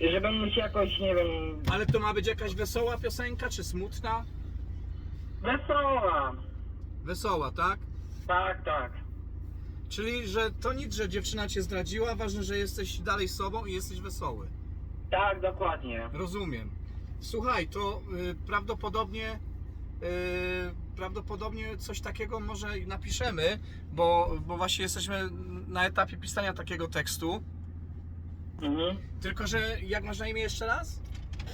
żeby mieć jakoś, nie wiem, Ale to ma być jakaś wesoła piosenka, czy smutna? wesoła. Wesoła, tak? Tak, tak. Czyli, że to nic, że dziewczyna cię zdradziła, ważne, że jesteś dalej sobą i jesteś wesoły. Tak, dokładnie. Rozumiem. Słuchaj, to y, prawdopodobnie y, prawdopodobnie coś takiego może i napiszemy, bo, bo właśnie jesteśmy na etapie pisania takiego tekstu. Mhm. Tylko, że jak masz na imię jeszcze raz?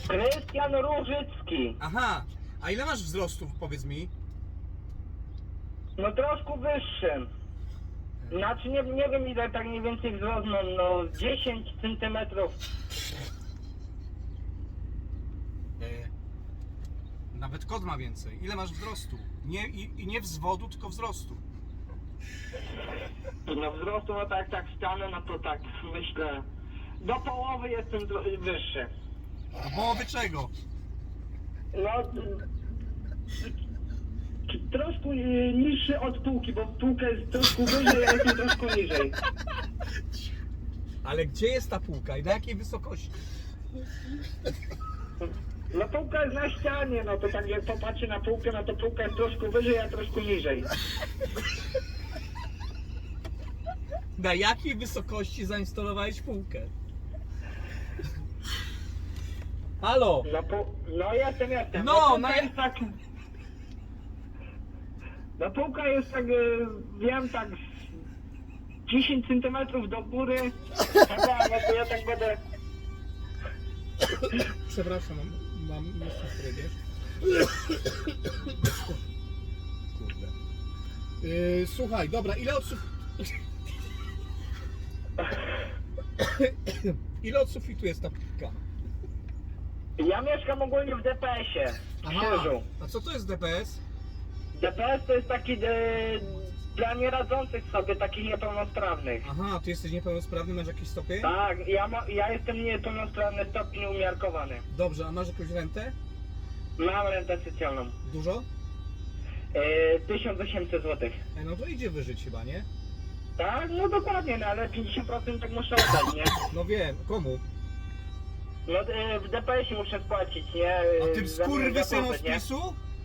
Krystian Różycki. Aha, a ile masz wzrostu, powiedz mi? No troszkę wyższy. Znaczy nie, nie wiem ile tak mniej więcej wzrost mam, no 10 centymetrów. E, nawet kot ma więcej. Ile masz wzrostu? Nie, i, I nie wzwodu, tylko wzrostu. No wzrostu, no tak, tak stanę, no to tak myślę. Do połowy jestem wyższy. Do połowy czego? No troszkę y, niższy od półki, bo półka jest troszkę wyżej, ja jestem troszkę niżej. Ale gdzie jest ta półka i na jakiej wysokości? No półka jest na ścianie, no to tak jak popatrzy na półkę, no to półka jest troszkę wyżej, a troszkę niżej. Na jakiej wysokości zainstalowałeś półkę? Halo! No, po, no jestem, jestem. No, półka no jest tak... No półka jest tak, e, wiem, tak z 10 centymetrów do góry. Chyba, no to ja tak będę... Przepraszam, mam, mam jeszcze strygiesz. Kurde. Yy, słuchaj, dobra, ile suf... Ile od sufitu jest ta półka? Ja mieszkam ogólnie w DPS-ie, w Krzyżu. a co to jest DPS? DPS to jest taki e, dla nieradzących sobie, takich niepełnosprawnych. Aha, ty jesteś niepełnosprawny, masz jakiś stopień? Tak, ja, ma, ja jestem niepełnosprawny stopień umiarkowany. Dobrze, a masz jakąś rentę? Mam rentę socjalną. Dużo? E, 1800 zł. E, no to idzie wyżyć chyba, nie? Tak, no dokładnie, no ale 50% tak muszę oddać, nie? No wiem, komu? No e, w DPS-ie muszę spłacić, nie? A E, tym za mój skurwysynom z? PiSu?